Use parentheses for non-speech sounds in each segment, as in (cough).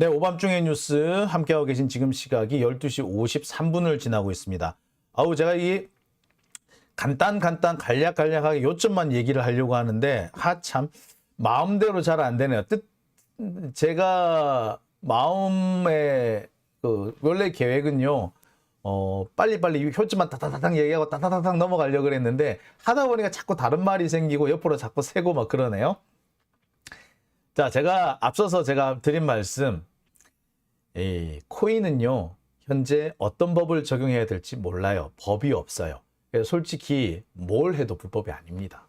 네, 오밤중의 뉴스 함께하고 계신 지금 시각이 12시 53분을 지나고 있습니다. 아우, 제가 이 간단 간단 간략간략하게 요점만 얘기를 하려고 하는데 하참 마음대로 잘 안 되네요. 뜻 제가 마음의 그 원래 계획은요. 어, 빨리빨리 효점만 따다다닥 얘기하고 따다다닥 넘어가려고 그랬는데 하다 보니까 자꾸 다른 말이 생기고 옆으로 자꾸 새고 막 그러네요. 자, 제가 앞서서 제가 드린 말씀, 이 코인은요, 현재 어떤 법을 적용해야 될지 몰라요. 법이 없어요. 솔직히 뭘 해도 불법이 아닙니다.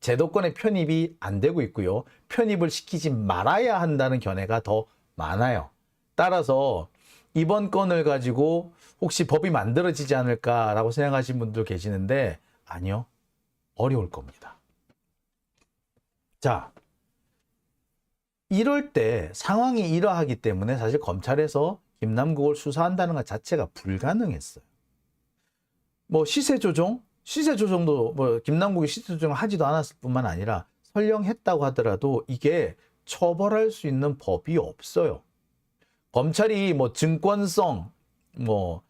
제도권의 편입이 안 되고 있고요. 편입을 시키지 말아야 한다는 견해가 더 많아요. 따라서 이번 건을 가지고 혹시 법이 만들어지지 않을까라고 생각하시는 분들 계시는데 아니요. 어려울 겁니다. 자, 이럴 때 상황이 이러하기 때문에 사실 검찰에서 김남국을 수사한다는 것 자체가 불가능했어요. 뭐 시세 조정, 시세 조정도 뭐 김남국이 시세 조정을 하지도 않았을 뿐만 아니라 설령 했다고 하더라도 이게 처벌할 수 있는 법이 없어요. 검찰이 뭐 증권성 뭐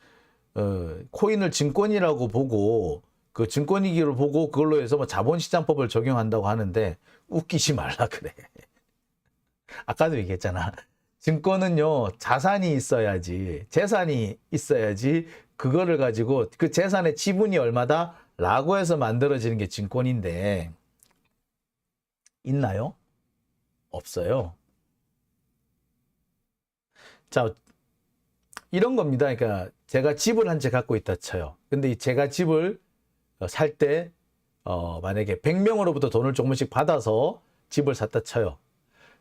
어, 코인을 증권이라고 보고 그 증권이기를 보고 그걸로 해서 뭐 자본시장법을 적용한다고 하는데 웃기지 말라 그래. 아까도 얘기했잖아. 증권은요, 자산이 있어야지, 재산이 있어야지, 그거를 가지고 그 재산의 지분이 얼마다? 라고 해서 만들어지는 게 증권인데, 있나요? 없어요. 자, 이런 겁니다. 그러니까 제가 집을 한 채 갖고 있다 쳐요. 근데 이 제가 집을 살 때, 어, 만약에 100명으로부터 돈을 조금씩 받아서 집을 샀다 쳐요.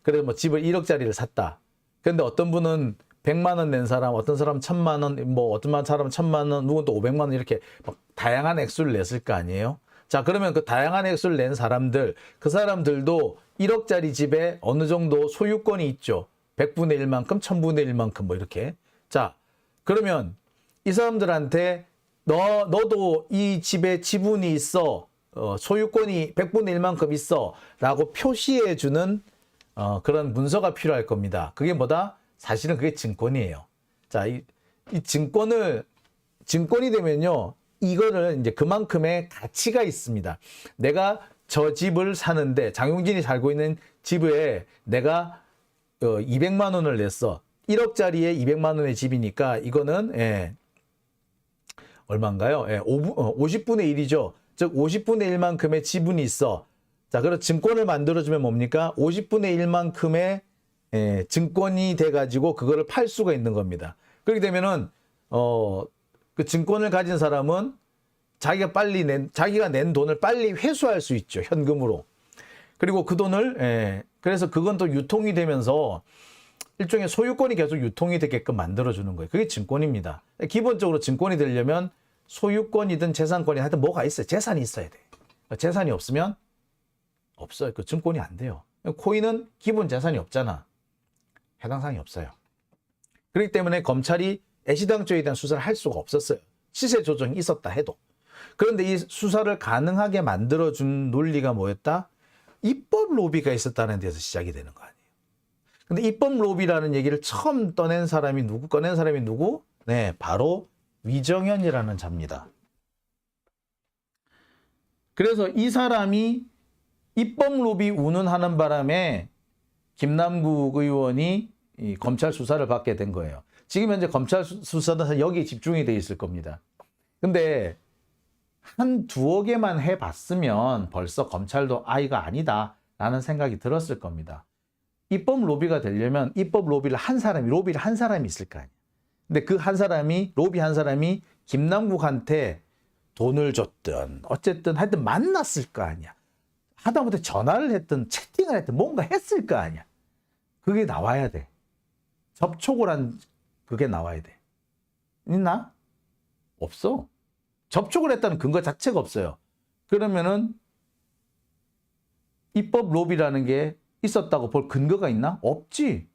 그래서 뭐 집을 1억짜리를 샀다. 근데 어떤 분은 100만 원 낸 사람, 어떤 사람 1000만 원, 뭐 어떤 사람은 1000만 원, 누군 또 500만 원 이렇게 막 다양한 액수를 냈을 거 아니에요? 자, 그러면 그 다양한 액수를 낸 사람들, 그 사람들도 1억짜리 집에 어느 정도 소유권이 있죠. 100분의 1만큼, 1000분의 1만큼 뭐 이렇게. 자, 그러면 이 사람들한테 너, 너도 이 집에 지분이 있어. 어, 소유권이 100분의 1만큼 있어. 라고 표시해 주는 어, 그런 문서가 필요할 겁니다. 그게 뭐다? 사실은 그게 증권이에요. 자, 이, 이 증권을, 증권이 되면요, 이거를 이제 그만큼의 가치가 있습니다. 내가 저 집을 사는데, 장용진이 살고 있는 집에 내가 어, 200만 원을 냈어. 1억짜리에 200만 원의 집이니까 이거는, 예, 얼마인가요? 예, 5, 50분의 1이죠. 즉, 50분의 1만큼의 지분이 있어. 자, 그럼 증권을 만들어주면 뭡니까? 50분의 1만큼의 예, 증권이 돼가지고 그거를 팔 수가 있는 겁니다. 그렇게 되면은, 어, 그 증권을 가진 사람은 자기가 빨리 낸, 자기가 낸 돈을 빨리 회수할 수 있죠. 현금으로. 그리고 그 돈을, 예, 그래서 그건 또 유통이 되면서 일종의 소유권이 계속 유통이 되게끔 만들어주는 거예요. 그게 증권입니다. 기본적으로 증권이 되려면 소유권이든 재산권이 하여튼 뭐가 있어요. 재산이 있어야 돼. 재산이 없으면 없어요. 그 증권이 안 돼요. 코인은 기본 재산이 없잖아. 해당 사항이 없어요. 그렇기 때문에 검찰이 애시당초에 대한 수사를 할 수가 없었어요. 시세 조정이 있었다 해도. 그런데 이 수사를 가능하게 만들어준 논리가 뭐였다? 입법 로비가 있었다는 데서 시작이 되는 거 아니에요. 근데 입법 로비라는 얘기를 처음 떠낸 사람이 누구, 꺼낸 사람이 누구? 네, 바로 위정현이라는 자입니다. 그래서 이 사람이 입법 로비 운운하는 바람에 김남국 의원이 이 검찰 수사를 받게 된 거예요. 지금 현재 검찰 수- 수사는 여기에 집중이 돼 있을 겁니다. 근데 한 두어 개만 해봤으면 벌써 검찰도 아이가 아니다 라는 생각이 들었을 겁니다. 입법 로비가 되려면 입법 로비를 한 사람이 로비를 한 사람이 있을 거 아니에요. 근데 그 한 사람이 로비 한 사람이 김남국한테 돈을 줬든 어쨌든 하여튼 만났을 거 아니야. 하다못해 전화를 했든 채팅을 했든 뭔가 했을 거 아니야. 그게 나와야 돼. 접촉을 한 그게 나와야 돼. 있나? 없어. 접촉을 했다는 근거 자체가 없어요. 그러면은 입법 로비라는 게 있었다고 볼 근거가 있나? 없지.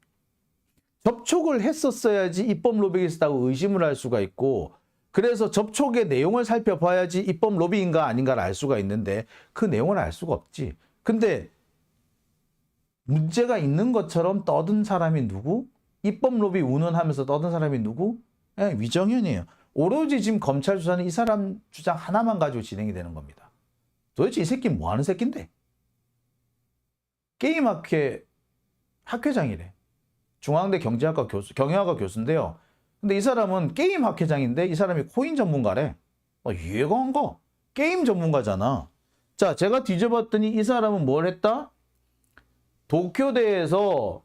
접촉을 했었어야지 입법 로비가 있었다고 의심을 할 수가 있고 그래서 접촉의 내용을 살펴봐야지 입법 로비인가 아닌가를 알 수가 있는데 그 내용을 알 수가 없지. 근데 문제가 있는 것처럼 떠든 사람이 누구? 입법 로비 운운하면서 떠든 사람이 누구? 예, 위정현이에요. 오로지 지금 검찰 수사는 이 사람 주장 하나만 가지고 진행이 되는 겁니다. 도대체 이 새끼 뭐 하는 새끼인데? 게임학회 학회장이래. 중앙대 경제학과 교수, 경영학과 교수인데요. 근데 이 사람은 게임 학회장인데 이 사람이 코인 전문가래. 어, 이해가 안 가. 게임 전문가잖아. 자, 제가 뒤져봤더니 이 사람은 뭘 했다? 도쿄대에서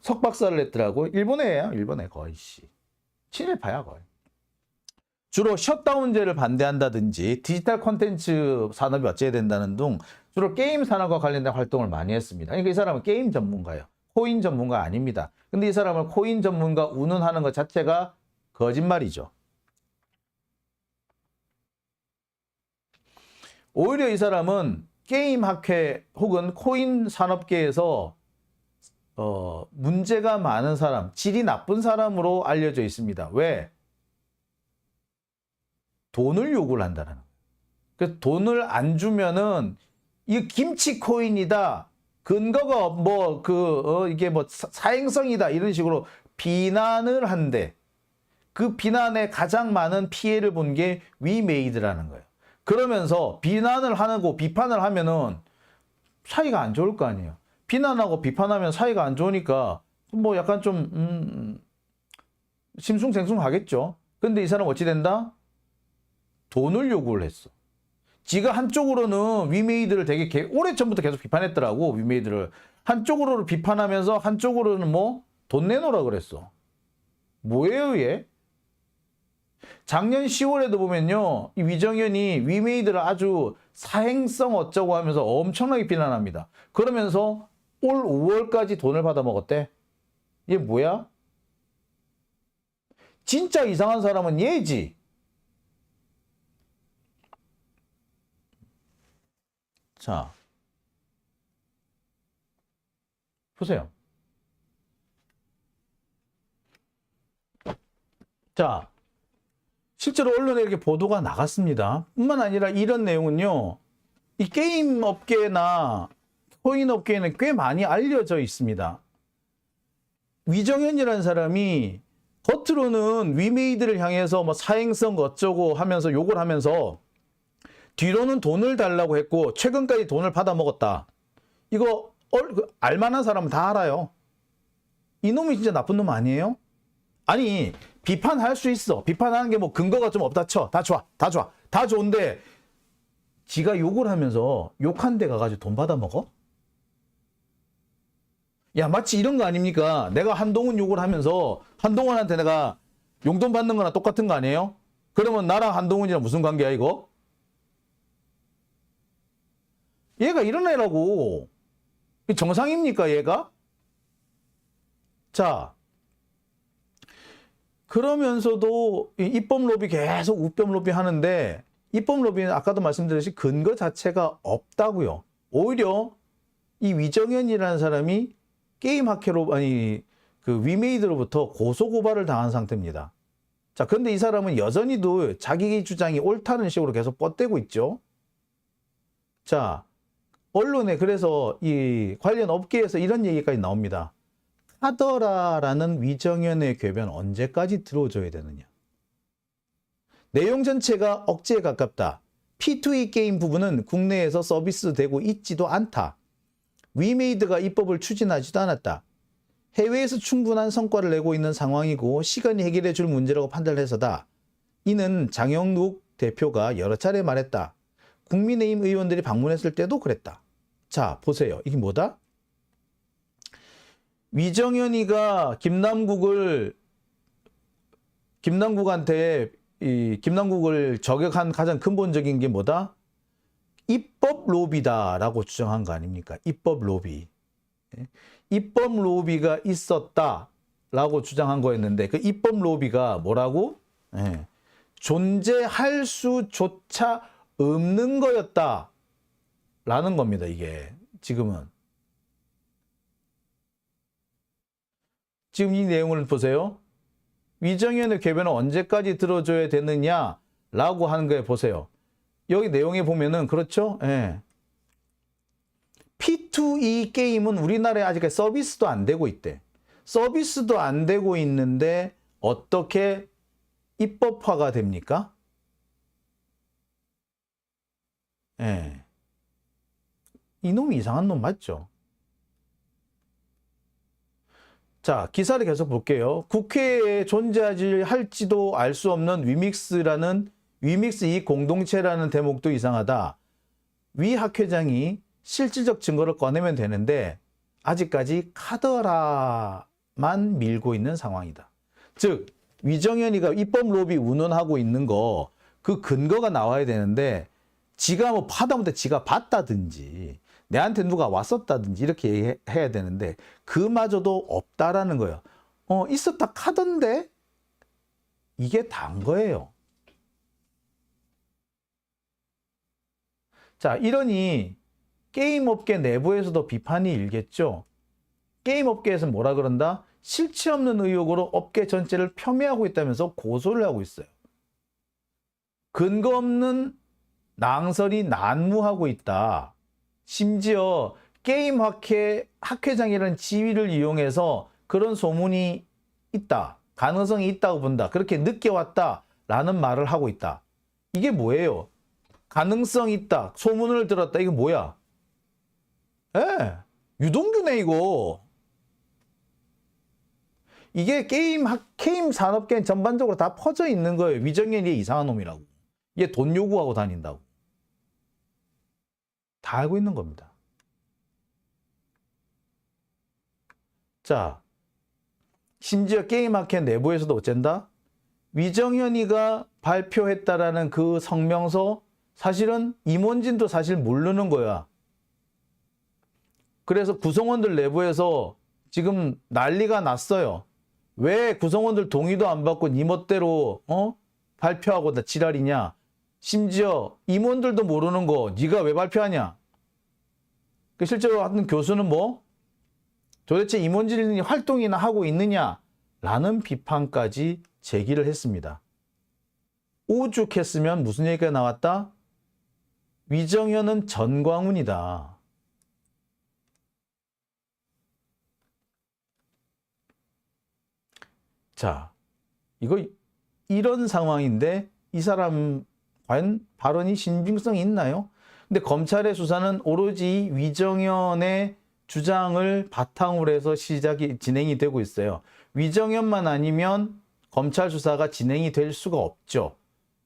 석박사를 했더라고. 일본 애야, 일본 애 거의 씨. 친일파야 거의. 주로 셧다운제를 반대한다든지 디지털 콘텐츠 산업이 어찌해야 된다는 등 주로 게임 산업과 관련된 활동을 많이 했습니다. 그러니까 이 사람은 게임 전문가예요. 코인 전문가 아닙니다. 근데 이 사람을 코인 전문가 운운하는 것 자체가 거짓말이죠. 오히려 이 사람은 게임 학회 혹은 코인 산업계에서 어, 문제가 많은 사람, 질이 나쁜 사람으로 알려져 있습니다. 왜? 돈을 요구를 한다는 거예요. 그래서 돈을 안 주면은 이 김치 코인이다. 근거가 뭐 그 어, 이게 뭐 사- 사행성이다 이런 식으로 비난을 한대. 그 비난에 가장 많은 피해를 본 게 위메이드라는 거예요. 그러면서 비난을 하고 비판을 하면은 사이가 안 좋을 거 아니에요. 비난하고 비판하면 사이가 안 좋으니까 뭐 약간 좀 음, 심숭생숭하겠죠. 근데 이 사람 어찌 된다? 돈을 요구를 했어. 지가 한쪽으로는 위메이드를 되게 개- 오래전부터 계속 비판했더라고 위메이드를 한쪽으로는 비판하면서 한쪽으로는 뭐 돈 내놓으라 그랬어. 뭐예요 얘? 작년 10월에도 보면요 이 위정현이 위메이드를 아주 사행성 어쩌고 하면서 엄청나게 비난합니다. 그러면서 올 5월까지 돈을 받아 먹었대. 얘 뭐야? 진짜 이상한 사람은 얘지. 자, 보세요. 자, 실제로 언론에 이렇게 보도가 나갔습니다. 뿐만 아니라 이런 내용은요, 이 게임 업계나 코인 업계에는 꽤 많이 알려져 있습니다. 위정현이라는 사람이 겉으로는 위메이드를 향해서 뭐 사행성 어쩌고 하면서 욕을 하면서 뒤로는 돈을 달라고 했고 최근까지 돈을 받아 먹었다. 이거 얼- 그 알만한 사람은 다 알아요. 이놈이 진짜 나쁜 놈 아니에요? 아니 비판할 수 있어. 비판하는 게 뭐 근거가 좀 없다 쳐. 다 좋아. 다 좋아. 다 좋은데 지가 욕을 하면서 욕한 데 가가지고 돈 받아 먹어? 야 마치 이런 거 아닙니까? 내가 한동훈 욕을 하면서 한동훈한테 내가 용돈 받는 거나 똑같은 거 아니에요? 그러면 나랑 한동훈이랑 무슨 관계야 이거? 얘가 이런 애라고. 이 정상입니까, 얘가? 자. 그러면서도 이 입법 로비 계속 우법 로비 하는데 입법 로비는 아까도 말씀드렸듯이 근거 자체가 없다고요. 오히려 이 위정현이라는 사람이 게임 학회로 아니 그 위메이드로부터 고소 고발을 당한 상태입니다. 자, 근데 이 사람은 여전히도 자기 주장이 옳다는 식으로 계속 뻗대고 있죠. 자, 언론에 그래서 이 관련 업계에서 이런 얘기까지 나옵니다. 하더라라는 위정현의 궤변 언제까지 들어줘야 되느냐. 내용 전체가 억지에 가깝다. P2E 게임 부분은 국내에서 서비스되고 있지도 않다. 위메이드가 입법을 추진하지도 않았다. 해외에서 충분한 성과를 내고 있는 상황이고 시간이 해결해 줄 문제라고 판단해서다. 이는 장영욱 대표가 여러 차례 말했다. 국민의힘 의원들이 방문했을 때도 그랬다. 자, 보세요. 이게 뭐다? 위정현이가 김남국을 김남국한테 이 김남국을 저격한 가장 근본적인 게 뭐다? 입법 로비다라고 주장한 거 아닙니까? 입법 로비. 예? 입법 로비가 있었다라고 주장한 거였는데 그 입법 로비가 뭐라고? 예. 존재할 수조차 없는 거였다. 라는 겁니다, 이게. 지금은. 지금 이 내용을 보세요. 위정현의 궤변은 언제까지 들어줘야 되느냐? 라고 하는 거에 보세요. 여기 내용에 보면은, 그렇죠? 예. P2E 게임은 우리나라에 아직까지 서비스도 안 되고 있대. 서비스도 안 되고 있는데 어떻게 입법화가 됩니까? 예. 이놈이 이상한 놈 맞죠? 자, 기사를 계속 볼게요. 국회에 존재하지 할지도 알 수 없는 위믹스라는 위믹스 이 공동체라는 대목도 이상하다. 위 학회장이 실질적 증거를 꺼내면 되는데 아직까지 카더라만 밀고 있는 상황이다. 즉 위정현이가 입법 로비 운운하고 있는 거 그 근거가 나와야 되는데 지가 뭐 하다못해 지가 봤다든지 내한테 누가 왔었다든지 이렇게 얘기해야 되는데 그마저도 없다라는 거예요. 어 있었다 카던데 이게 다인 거예요. 자 이러니 게임 업계 내부에서도 비판이 일겠죠. 게임 업계에서 뭐라 그런다? 실체 없는 의혹으로 업계 전체를 폄훼하고 있다면서 고소를 하고 있어요. 근거 없는 낭설이 난무하고 있다. 심지어 게임 학회 학회장이라는 지위를 이용해서 그런 소문이 있다. 가능성이 있다고 본다. 그렇게 늦게 왔다 라는 말을 하고 있다. 이게 뭐예요? 가능성 있다. 소문을 들었다. 이게 뭐야? 예. 유동규네 이거. 이게 게임 학 게임 산업계 전반적으로 다 퍼져 있는 거예요. 위정현이 이상한 놈이라고. 얘 돈 요구하고 다닌다고. 다 알고 있는 겁니다. 자, 심지어 게임학회 내부에서도 어쩐다? 위정현이가 발표했다라는 그 성명서 사실은 임원진도 사실 모르는 거야. 그래서 구성원들 내부에서 지금 난리가 났어요. 왜 구성원들 동의도 안 받고 니 멋대로 어? 발표하고 나 지랄이냐? 심지어 임원들도 모르는 거 네가 왜 발표하냐? 그 실제로 하는 교수는 뭐 도대체 임원진이 활동이나 하고 있느냐 라는 비판까지 제기를 했습니다. 오죽했으면 무슨 얘기가 나왔다? 위정현은 전광훈이다. 자, 이거 이런 상황인데 이 사람 과연 발언이 신빙성이 있나요? 근데 검찰의 수사는 오로지 위정현의 주장을 바탕으로 해서 시작이 진행이 되고 있어요. 위정현만 아니면 검찰 수사가 진행이 될 수가 없죠.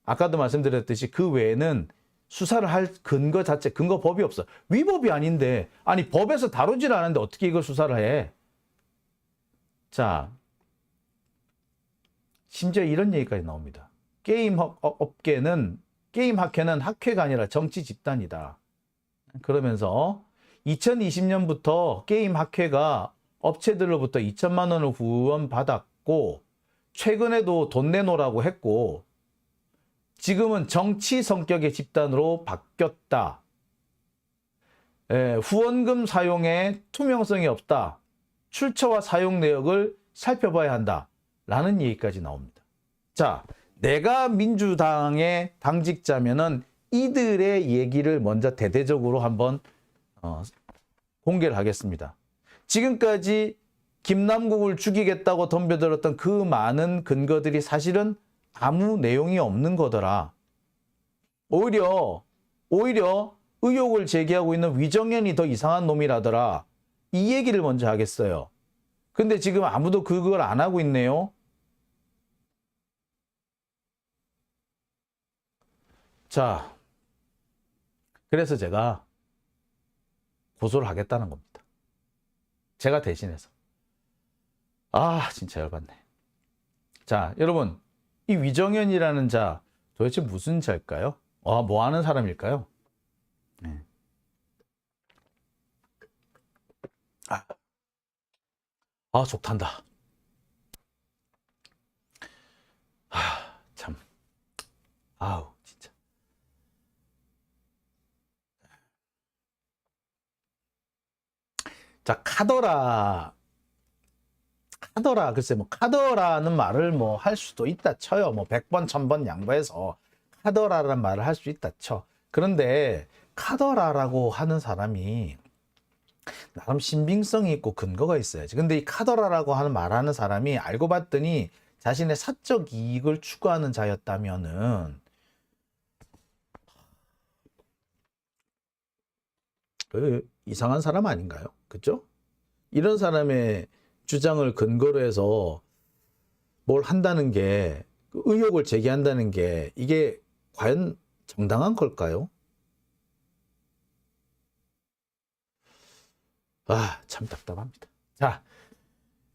아까도 말씀드렸듯이 그 외에는 수사를 할 근거 자체, 근거 법이 없어. 위법이 아닌데, 아니 법에서 다루질 않는데 어떻게 이걸 수사를 해? 자, 심지어 이런 얘기까지 나옵니다. 게임 업- 업계는 게임 학회는 학회가 아니라 정치 집단이다. 그러면서 2020년부터 게임 학회가 업체들로부터 2천만 원을 후원 받았고 최근에도 돈 내놓으라고 했고 지금은 정치 성격의 집단으로 바뀌었다. 예, 후원금 사용에 투명성이 없다. 출처와 사용 내역을 살펴봐야 한다. 라는 얘기까지 나옵니다. 자, 내가 민주당의 당직자면은 이들의 얘기를 먼저 대대적으로 한번 어, 공개를 하겠습니다. 지금까지 김남국을 죽이겠다고 덤벼들었던 그 많은 근거들이 사실은 아무 내용이 없는 거더라. 오히려 오히려 의혹을 제기하고 있는 위정현이 더 이상한 놈이라더라. 이 얘기를 먼저 하겠어요. 근데 지금 아무도 그걸 안 하고 있네요. 자, 그래서 제가 고소를 하겠다는 겁니다. 제가 대신해서. 아, 진짜 열받네. 자, 여러분, 이 위정현이라는 자 도대체 무슨 자일까요? 아, 뭐 하는 사람일까요? 네. 아, 아, 족탄다. 아, 참. 아우, 진짜. 자, 카더라. 카더라. 글쎄, 뭐, 카더라는 말을 뭐 할 수도 있다 쳐요. 뭐, 100번, 1000번 양보해서 카더라라는 말을 할 수 있다 쳐. 그런데 카더라라고 하는 사람이 나름 신빙성이 있고 근거가 있어야지. 근데 이 카더라라고 하는 말하는 사람이 알고 봤더니 자신의 사적 이익을 추구하는 자였다면은 그 이상한 사람 아닌가요? 그죠? 이런 사람의 주장을 근거로 해서 뭘 한다는 게그 의혹을 제기한다는 게 이게 과연 정당한 걸까요? 아, 참 답답합니다. 자,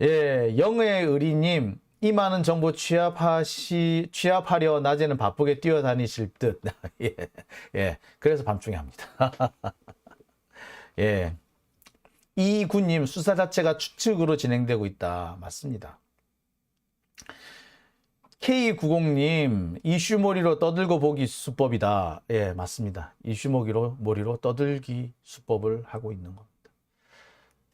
예, 영의 의리님, 이 많은 정보 취합하시, 취합하려 낮에는 바쁘게 뛰어다니실 듯. (laughs) 예, 예, 그래서 밤중에 합니다. (laughs) 예. 이군님, 수사 자체가 추측으로 진행되고 있다. 맞습니다. K90님, 이슈머리로 떠들고 보기 수법이다. 예, 맞습니다. 이슈머리로, 머리로 떠들기 수법을 하고 있는 겁니다.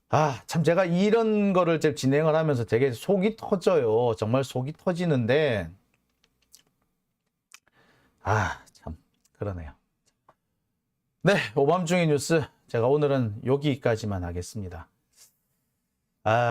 아, 참 제가 이런 거를 좀 진행을 하면서 되게 속이 터져요. 정말 속이 터지는데, 아, 참, 그러네요. 네, 오밤중의 뉴스. 제가 오늘은 여기까지만 하겠습니다. 아.